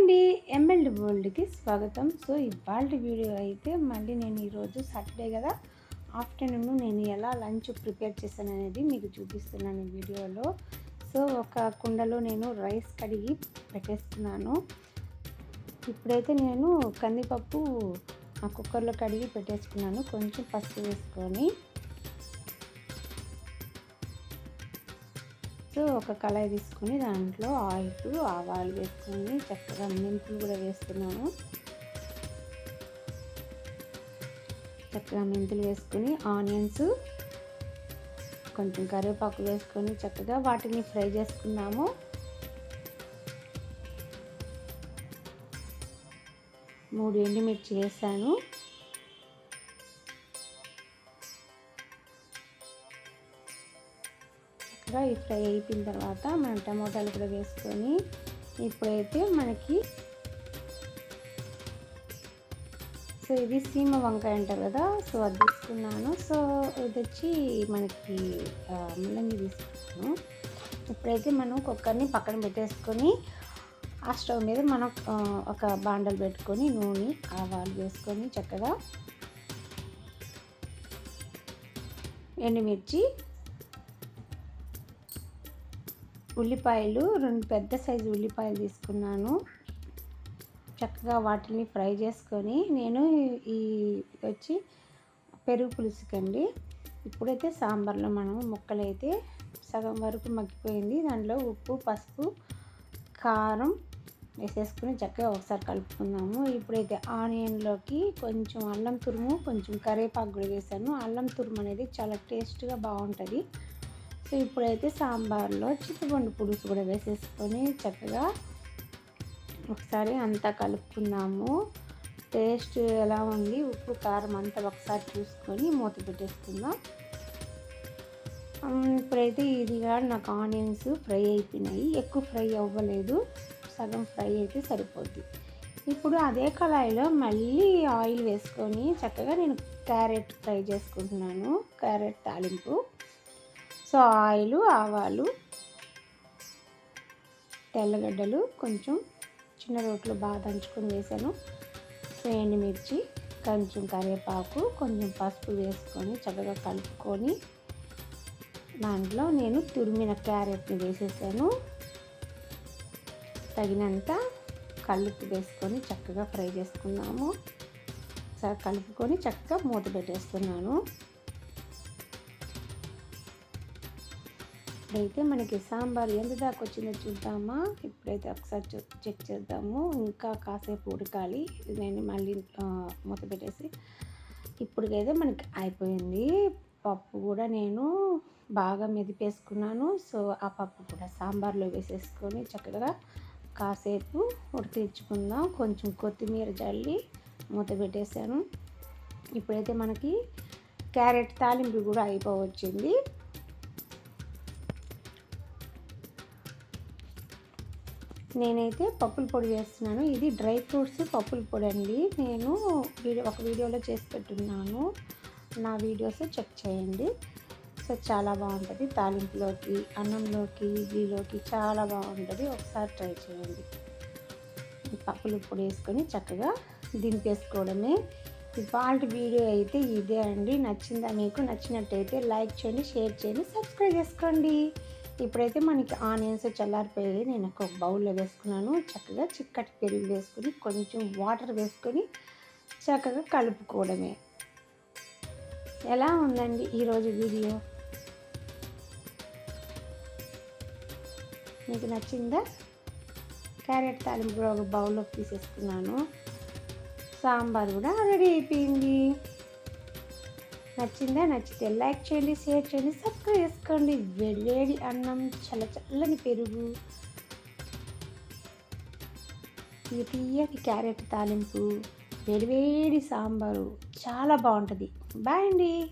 అండి ఎంఎల్డ్ వరల్డ్కి స్వాగతం. సో ఇవాళ వీడియో అయితే మళ్ళీ నేను ఈరోజు సాటర్డే కదా. ఆఫ్టర్నూన్ నేను ఎలా లంచ్ ప్రిపేర్ చేశాను అనేది మీకు చూపిస్తున్నాను ఈ వీడియోలో. సో ఒక కుండలో నేను రైస్ కడిగి పెట్టేస్తున్నాను. ఇప్పుడైతే నేను కందిపప్పు ఆ కుక్కర్లో కడిగి పెట్టేసుకున్నాను కొంచెం పసుపు వేసుకొని. సో ఒక కళాయి తీసుకొని దాంట్లో ఆయిల్ ఆవాలు వేసుకొని చక్కగా మెంతులు కూడా వేస్తున్నాను. చక్కగా మెంతులు వేసుకొని ఆనియన్స్ కొంచెం కరివేపాకు వేసుకొని చక్కగా వాటిని ఫ్రై చేసుకున్నాము. మూడు ఎండుమిర్చి వేసాను. చక్కగా ఈ ఫ్రై అయిపోయిన తర్వాత మనం టమోటాలు కూడా వేసుకొని ఇప్పుడైతే మనకి సో ఇది సీమ వంకాయ అంటారు కదా సో అది తీసుకున్నాను. సో ఇది వచ్చి మనకి ముల్లంగి తీసుకున్నాను. ఇప్పుడైతే మనం కుక్కర్ని పక్కన పెట్టేసుకొని ఆ స్టవ్ మీద మనం ఒక బాండలు పెట్టుకొని నూనె ఆవాలు వేసుకొని చక్కగా ఎండుమిర్చి ఉల్లిపాయలు రెండు పెద్ద సైజు ఉల్లిపాయలు తీసుకున్నాను. చక్కగా వాటిని ఫ్రై చేసుకొని నేను ఈ వచ్చి పెరుగు పులుసుకండి. ఇప్పుడైతే సాంబార్లో మనం ముక్కలైతే సగం వరకు మగ్గిపోయింది. దాంట్లో ఉప్పు పసుపు కారం వేసేసుకుని చక్కగా ఒకసారి కలుపుకుందాము. ఇప్పుడైతే ఆనియన్లోకి కొంచెం అల్లం తురుము కొంచెం కరివేపాకు కూడా వేసాను. అల్లం తురుము అనేది చాలా టేస్ట్గా బాగుంటుంది. సో ఇప్పుడైతే సాంబార్లో చింతపండు పులుసు కూడా వేసేసుకొని చక్కగా ఒకసారి అంతా కలుపుకుందాము. టేస్ట్ ఎలా ఉంది? ఉప్పు కారం అంతా ఒకసారి చూసుకొని మూత పెట్టేసుకుందాం. ఇప్పుడైతే ఇదిగా నాకు ఆనియన్స్ ఫ్రై అయిపోయినాయి. ఎక్కువ ఫ్రై అవ్వలేదు. సగం ఫ్రై అయితే సరిపోద్ది. ఇప్పుడు అదే కళాయిలో మళ్ళీ ఆయిల్ వేసుకొని చక్కగా నేను క్యారెట్ ఫ్రై చేసుకుంటున్నాను. క్యారెట్ తాలింపు. సో ఆయిలు ఆవాలు తెల్లగడ్డలు కొంచెం చిన్న రోట్లు బాగా దంచుకొని వేసాను. సో ఎండుమిర్చి కొంచెం కరివేపాకు కొంచెం పసుపు వేసుకొని చక్కగా కలుపుకొని దాంట్లో నేను తురిమిన క్యారెట్ని వేసేసాను. తగినంత కలుపు వేసుకొని చక్కగా ఫ్రై చేసుకున్నాము. కలుపుకొని చక్కగా మూత పెట్టేస్తున్నాను. ఇప్పుడైతే మనకి సాంబార్ ఎంత దాకా వచ్చిందో చూద్దామా? ఇప్పుడైతే ఒకసారి చెక్ చేద్దాము. ఇంకా కాసేపు ఉడకాలి. నేను మళ్ళీ మూత పెట్టేసి. ఇప్పటికైతే మనకి అయిపోయింది. పప్పు కూడా నేను బాగా మెదిపేసుకున్నాను. సో ఆ పప్పు కూడా సాంబార్లో వేసేసుకొని చక్కగా కాసేపు ఉడికించుకుందాం. కొంచెం కొత్తిమీర జల్లి మూత పెట్టేశాను. ఇప్పుడైతే మనకి క్యారెట్ తాలింపు కూడా అయిపోవచ్చింది. నేనైతే పప్పుల పొడి వేస్తున్నాను ఇది డ్రై ఫ్రూట్స్ పప్పుల పొడి అండి. నేను వీడియో ఒక వీడియోలో చేసి పెట్టున్నాను. నా వీడియోస్ చెక్ చేయండి. సో చాలా బాగుంటుంది. తాలింపులోకి అన్నంలోకి ఇడ్లీలోకి చాలా బాగుంటుంది. ఒకసారి ట్రై చేయండి. పప్పుల పొడి వేసుకొని చక్కగా దింపేసుకోవడమే. ఇవాళ వీడియో అయితే ఇదే అండి. నచ్చిందా మీకు? నచ్చినట్టయితే లైక్ చేయండి షేర్ చేయండి సబ్స్క్రైబ్ చేసుకోండి. ఇప్పుడైతే మనకి ఆనియన్స్ చల్లారిపోయి నేను ఒక బౌల్లో వేసుకున్నాను. చక్కగా చిక్కటి పెరుగు వేసుకుని కొంచెం వాటర్ వేసుకొని చక్కగా కలుపుకోవడమే. ఎలా ఉందండి ఈరోజు వీడియో? మీకు నచ్చిందా? క్యారెట్ తాలింపు కూడా ఒక బౌల్లో తీసేసుకున్నాను. సాంబార్ కూడా రెడీ అయిపోయింది. నచ్చిందా? నచ్చితే లైక్ చేయండి షేర్ చేయండి సబ్స్క్రైబ్ చేసుకోండి. వేడి వేడి అన్నం చల్ల చల్లని పెరుగు. తీయటి క్యారెట్ తాలింపు వేడివేడి సాంబారు. చాలా బాగుంటుంది. బాయ్ అండి.